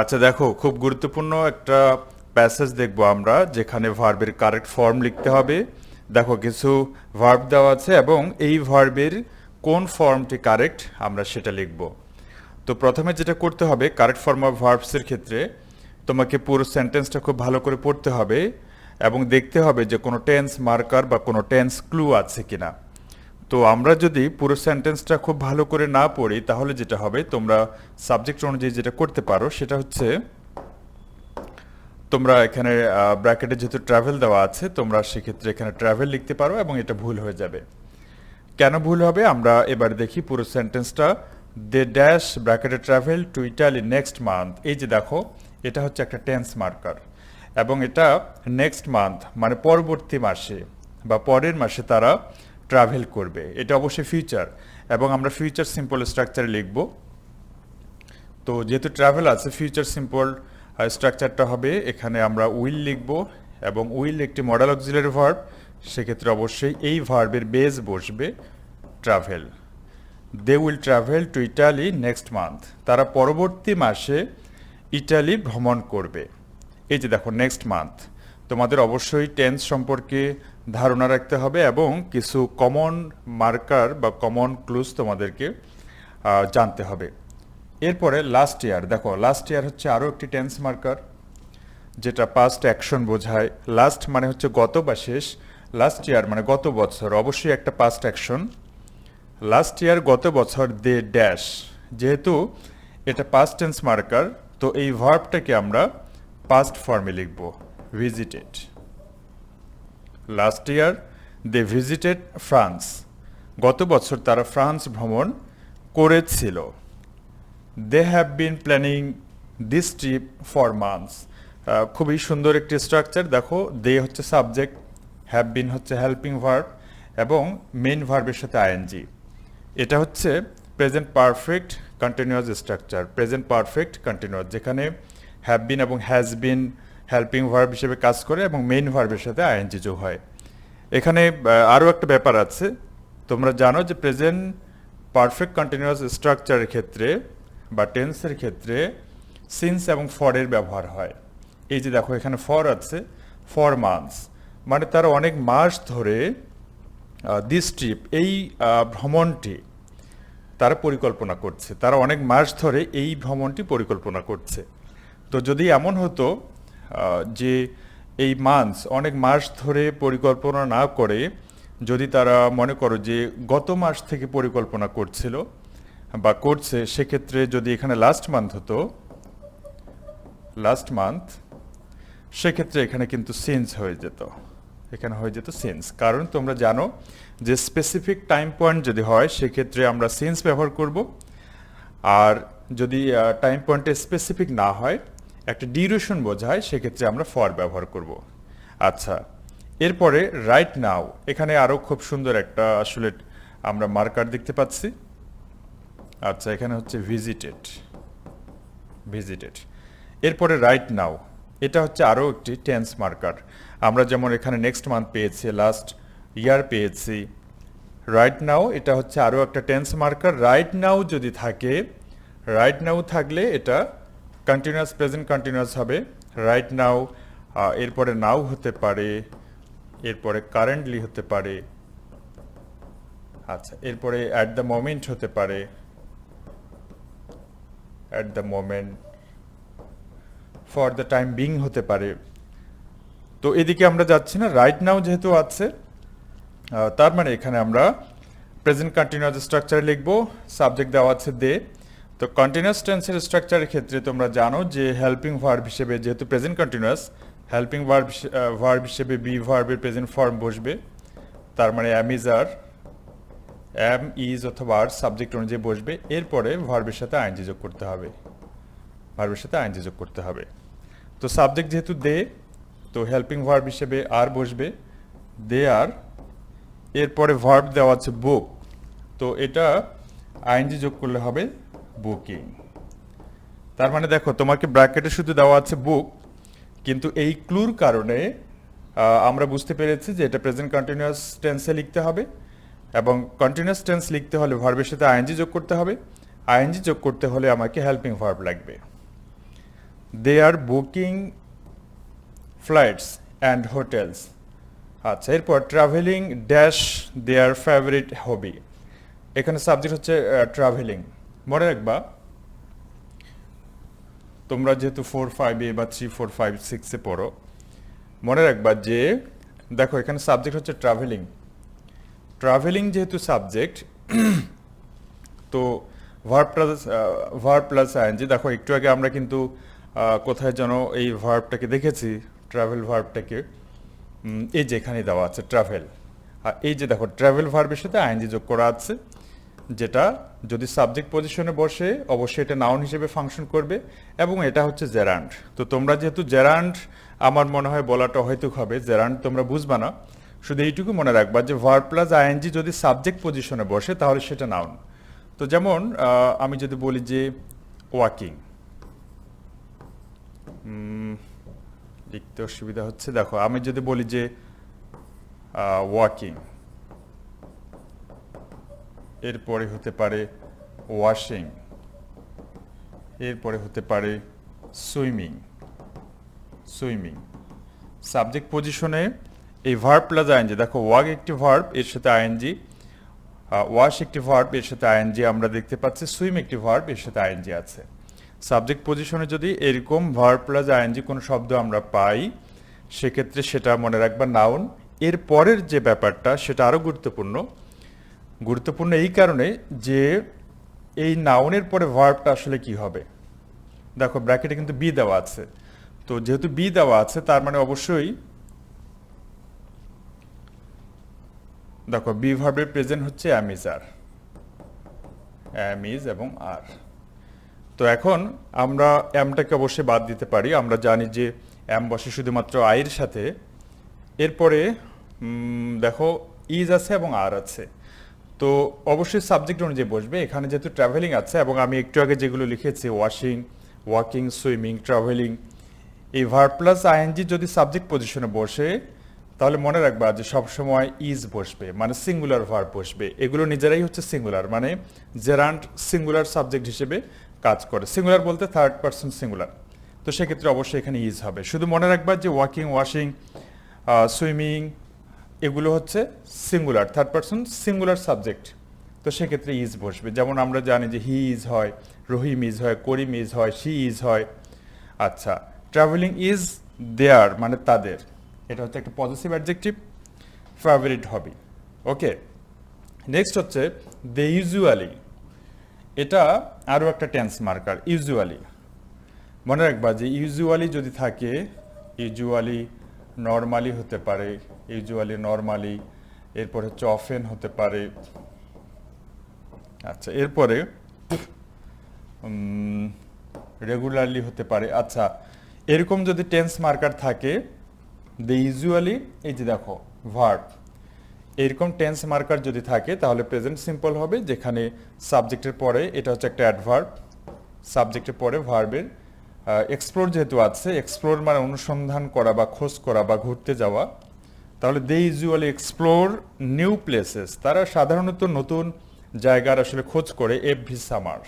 আচ্ছা দেখো, খুব গুরুত্বপূর্ণ একটা প্যাসেজ দেখব আমরা, যেখানে ভার্বের কারেক্ট ফর্ম লিখতে হবে। দেখো, কিছু ভার্ব দেওয়া আছে এবং এই ভার্বের কোন ফর্মটি কারেক্ট আমরা সেটা লিখব। তো প্রথমে যেটা করতে হবে কারেক্ট ফর্ম অফ ভার্বসের ক্ষেত্রে তোমাকে পুরো সেন্টেন্সটা খুব ভালো করে পড়তে হবে এবং দেখতে হবে যে কোনো টেন্স মার্কার বা কোনো টেন্স ক্লু আছে কিনা। তো আমরা যদি পুরো সেন্টেন্সটা খুব ভালো করে না পড়ি, তাহলে যেটা হবে, তোমরা সাবজেক্ট অনুযায়ী যেটা করতে পারো, সেটা হচ্ছে, তোমরা এখানে ব্র্যাকেটে যেহেতু ট্রাভেল দেওয়া আছে, তোমরা সেক্ষেত্রে এখানে ট্রাভেল লিখতে পারো এবং এটা ভুল হয়ে যাবে। কেন ভুল হবে? আমরা এবার দেখি পুরো সেন্টেন্সটা দে ড্যাশ ব্র্যাকেটে travel to Italy next month এই যে দেখো, এটা হচ্ছে একটা টেন্স মার্কার এবং এটা নেক্সট মান্থ মানে পরবর্তী মাসে বা পরের মাসে তারা ট্রাভেল করবে। এটা অবশ্যই ফিউচার এবং আমরা ফিউচার সিম্পল স্ট্রাকচারে লিখব। তো যেহেতু ট্রাভেল আছে ফিউচার সিম্পল স্ট্রাকচারটা হবে, এখানে আমরা উইল লিখব এবং উইল একটি মডেল অক্সিলারি ভার্ব সেক্ষেত্রে অবশ্যই এই ভার্বের বেজ বসবে travel they will travel to Italy next month তারা পরবর্তী মাসে ইটালি ভ্রমণ করবে। এই যে দেখো নেক্সট মান্থ তোমাদের অবশ্যই টেন্স সম্পর্কে ধারণা রাখতে হবে এবং কিছু কমন মার্কার বা কমন ক্লুজ তোমাদেরকে জানতে হবে। এরপরে লাস্ট ইয়ার দেখো লাস্ট ইয়ার হচ্ছে আরও একটি টেন্স মার্কার যেটা পাস্ট অ্যাকশন বোঝায়। লাস্ট মানে হচ্ছে গত বা শেষ। লাস্ট ইয়ার মানে গত বছর, অবশ্যই একটা পাস্ট অ্যাকশন লাস্ট ইয়ার গত বছর দে ড্যাশ যেহেতু এটা পাস্ট টেন্স মার্কার তো এই ভার্বটাকে আমরা পাস্ট ফর্মে লিখব visited last year they visited France গত বছর তারা ফ্রান্স ভ্রমণ করেছিল। They have been planning this trip for months খুবই সুন্দর একটি স্ট্রাকচার দেখো দে হচ্ছে সাবজেক্ট হ্যাভ বিন হচ্ছে হেল্পিং ভার্ব এবং মেইন ভার্বের সাথে আইএনজি এটা হচ্ছে present perfect continuous structure present perfect continuous যেখানে হ্যাভ বিন এবং হ্যাজ বিন হেল্পিং ভার্ব হিসেবে কাজ করে এবং মেইন ভার্বের সাথে আইএনজি যোগ হয়। এখানে আরও একটা ব্যাপার আছে। তোমরা জানো যে প্রেজেন্ট পারফেক্ট কন্টিনিউয়াস স্ট্রাকচারের ক্ষেত্রে বা টেন্সের ক্ষেত্রে সিন্স এবং ফরের ব্যবহার হয়। এই যে দেখো, এখানে ফর আছে ফর মান্থস মানে তারা অনেক মাস ধরে দিস ট্রিপ এই ভ্রমণটি তারা পরিকল্পনা করছে। তারা অনেক মাস ধরে এই ভ্রমণটি পরিকল্পনা করছে। তো যদি এমন হতো যে এই মান্থস অনেক মাস ধরে পরিকল্পনা না করে যদি তারা মনে করো যে গত মাস থেকে পরিকল্পনা করছিল বা করছে, সেক্ষেত্রে যদি এখানে লাস্ট মান্থ হতো লাস্ট মান্থ সেক্ষেত্রে এখানে কিন্তু সেন্স হয়ে যেত। এখানে হয়ে যেত সেন্স কারণ তোমরা জানো যে স্পেসিফিক টাইম পয়েন্ট যদি হয়, সেক্ষেত্রে আমরা সেন্স ব্যবহার করব। আর যদি টাইম পয়েন্টে স্পেসিফিক না হয় একটা ডিউরেশন বোঝায়, সেক্ষেত্রে আমরা ফর ব্যবহার করব। আচ্ছা এরপরে রাইট নাও এখানে আরও খুব সুন্দর একটা আসলে আমরা মার্কার দেখতে পাচ্ছি। আচ্ছা এখানে হচ্ছে ভিজিটেড ভিজিটেড এরপরে রাইট নাও এটা হচ্ছে আরও একটি টেন্স মার্কার আমরা যেমন এখানে নেক্সট মান্থ পেয়েছি লাস্ট ইয়ার পেয়েছি। রাইট নাও এটা হচ্ছে আরও একটা টেন্স মার্কার রাইট নাও যদি থাকে রাইট নাও থাকলে এটা কন্টিনিউয়াস প্রেজেন্ট কন্টিনিউয়াস হবে। রাইট নাও এরপরে নাও হতে পারে, এরপরে কারেন্টলি হতে পারে। আচ্ছা এরপরে অ্যাট দ্য মোমেন্ট হতে পারে। At the moment for the time being হতে পারে। তো এদিকে আমরা যাচ্ছি না রাইট নাও যেহেতু আছে তার মানে এখানে আমরা প্রেজেন্ট কন্টিনিউয়াস স্ট্রাকচারে লিখব সাবজেক্ট দেওয়া আছে দে তো কন্টিনিউয়াস টেন্সের স্ট্রাকচারের ক্ষেত্রে তোমরা জানো যে হেল্পিং ভার্ব হিসেবে, যেহেতু present continuous helping verb verb হিসেবে বি ভার্বের প্রেজেন্ট ফর্ম বসবে। তার মানে am is R am is অথবা আর সাবজেক্ট অনুযায়ী বসবে। এরপরে ভার্বের সাথে আইনজি যোগ করতে হবে। ভার্বের সাথে আইনজি যোগ করতে হবে। তো সাবজেক্ট যেহেতু দে তো হেল্পিং ভার্ব হিসেবে আর বসবে। দে আর এরপরে ভার্ব দেওয়া আছে বুক তো এটা আইনজি যোগ করলে হবে বুকিং। তার মানে দেখো, তোমাকে ব্র্যাকেটে শুধু দেওয়া আছে বুক, কিন্তু এই ক্লুর কারণে আমরা বুঝতে পেরেছি যে এটা প্রেজেন্ট কন্টিনিউয়াস টেন্সে লিখতে হবে এবং কন্টিনিউয়াস টেন্স লিখতে হলে ভার্বের সাথে আইএনজি যোগ করতে হবে। আইএনজি যোগ করতে হলে আমাকে হেল্পিং ভার্ব লাগবে। They are booking flights and hotels. আচ্ছা এরপর travelling dash their favourite hobby. এখানে সাবজেক্ট হচ্ছে ট্রাভেলিং। মনে রাখবা, তোমরা যেহেতু ফোর ফাইভ এ বা থ্রি ফোর ফাইভ সিক্সে পড়ো, মনে রাখবা যে, দেখো এখানে সাবজেক্ট হচ্ছে ট্রাভেলিং ট্রাভেলিং যেহেতু সাবজেক্ট তো verb plus verb plus ING দেখো একটু আগে আমরা কিন্তু কোথায় যেন এই ভার্বটাকে দেখেছি ট্রাভেল ভার্বটাকে এই যে এখানে দেওয়া আছে ট্রাভেল আর এই যে দেখো ট্রাভেল ভার্বের সাথে আইএনজি যোগ করা আছে যেটা যদি সাবজেক্ট পজিশনে বসে, অবশ্যই এটা নাউন হিসেবে ফাংশন করবে এবং এটা হচ্ছে জেরান্ড তো তোমরা যেহেতু জেরান্ড আমার মনে হয় বলাটা হয়তো হবে জেরান্ড তোমরা বুঝবা না। শুধু এইটুকু মনে রাখবা যে ভার্ব প্লাস আইএনজি যদি সাবজেক্ট পজিশনে বসে, তাহলে সেটা নাউন তো যেমন আমি যদি বলি যে ওয়াকিং লিখতে অসুবিধা হচ্ছে। দেখো, আমি যদি বলি যে ওয়াকিং এরপরে হতে পারে ওয়াশিং, এরপরে হতে পারে সুইমিং সুইমিং। সাবজেক্ট পজিশনে এই ভার্ব প্লাস আইএনজি, দেখো ওয়াক একটি ভার্ব, এর সাথে আইএনজি ওয়াশ একটি ভার্ব, এর সাথে আইএনজি আমরা দেখতে পাচ্ছি, সুইম একটি ভার্ব, এর সাথে আইএনজি আছে। সাবজেক্ট পজিশনে যদি এরকম ভার্ব প্লাস আইএনজি কোনো শব্দ আমরা পাই, সেক্ষেত্রে সেটা মনে রাখবা নাউন এর পরের যে ব্যাপারটা, সেটা আরও গুরুত্বপূর্ণ গুরুত্বপূর্ণ এই কারণে যে এই নাউনের পরে ভার্বটা আসলে কি হবে? দেখো ব্র্যাকেটে কিন্তু বি দেওয়া আছে। তো যেহেতু বি দেওয়া আছে, তার মানে অবশ্যই দেখো বি ভার্বের প্রেজেন্ট হচ্ছে অ্যামিজ আর অ্যামিজ এবং আর তো এখন আমরা অ্যামটাকে অবশ্যই বাদ দিতে পারি। আমরা জানি যে অ্যাম বসে শুধুমাত্র আয়ের সাথে। এরপরে দেখো ইজ আছে এবং আর আছে। তো অবশ্যই সাবজেক্ট অনুযায়ী বসবে। এখানে যেহেতু ট্রাভেলিং আছে এবং আমি একটু আগে যেগুলো লিখেছি ওয়াশিং ওয়াকিং সুইমিং ট্রাভেলিং এই ভার প্লাস আইএনজি যদি সাবজেক্ট পজিশনে বসে, তাহলে মনে রাখবা যে সবসময় ইজ বসবে মানে সিঙ্গুলার ভার্ব বসবে। এগুলো নিজেরাই হচ্ছে সিঙ্গুলার মানে জেরান্ট সিঙ্গুলার সাবজেক্ট হিসেবে কাজ করে। সিঙ্গুলার বলতে থার্ড পার্সন সিঙ্গুলার তো সেক্ষেত্রে অবশ্যই এখানে ইজ হবে। শুধু মনে রাখবা যে ওয়াকিং ওয়াশিং সুইমিং এগুলো হচ্ছে singular third person singular subject তো সেক্ষেত্রে ইজ বসবে। যেমন আমরা জানি যে হি ইজ হয়, রহিম ইজ হয়, করিম ইজ হয় শি ইজ হয়। আচ্ছা ট্রাভেলিং ইজ দেয়ার মানে তাদের। এটা হচ্ছে একটা positive adjective favourite hobby okay next হচ্ছে দে ইউজুয়ালি এটা আরও একটা টেন্স মার্কার ইউজুয়ালি মনে রাখবা যে ইউজুয়ালি যদি থাকে ইউজুয়ালি নর্মালি হতে পারে। ইউজুয়ালি নর্মালি, এরপর হচ্ছে অফেন হতে পারে। আচ্ছা এরপরে রেগুলারলি হতে পারে। আচ্ছা এরকম যদি টেন্স মার্কার থাকে দে ইউজুয়ালি এই যে দেখো ভার্ব এরকম টেন্স মার্কার যদি থাকে, তাহলে প্রেজেন্ট সিম্পল হবে, যেখানে সাবজেক্টের পরে এটা হচ্ছে একটা অ্যাডভার্ব সাবজেক্টের পরে ভার্বের এক্সপ্লোর যেহেতু আছে এক্সপ্লোর মানে অনুসন্ধান করা বা খোঁজ করা বা ঘুরতে যাওয়া তাহলে they usually explore new places তারা সাধারণত নতুন জায়গার আসলে খোঁজ করে এভরি সামার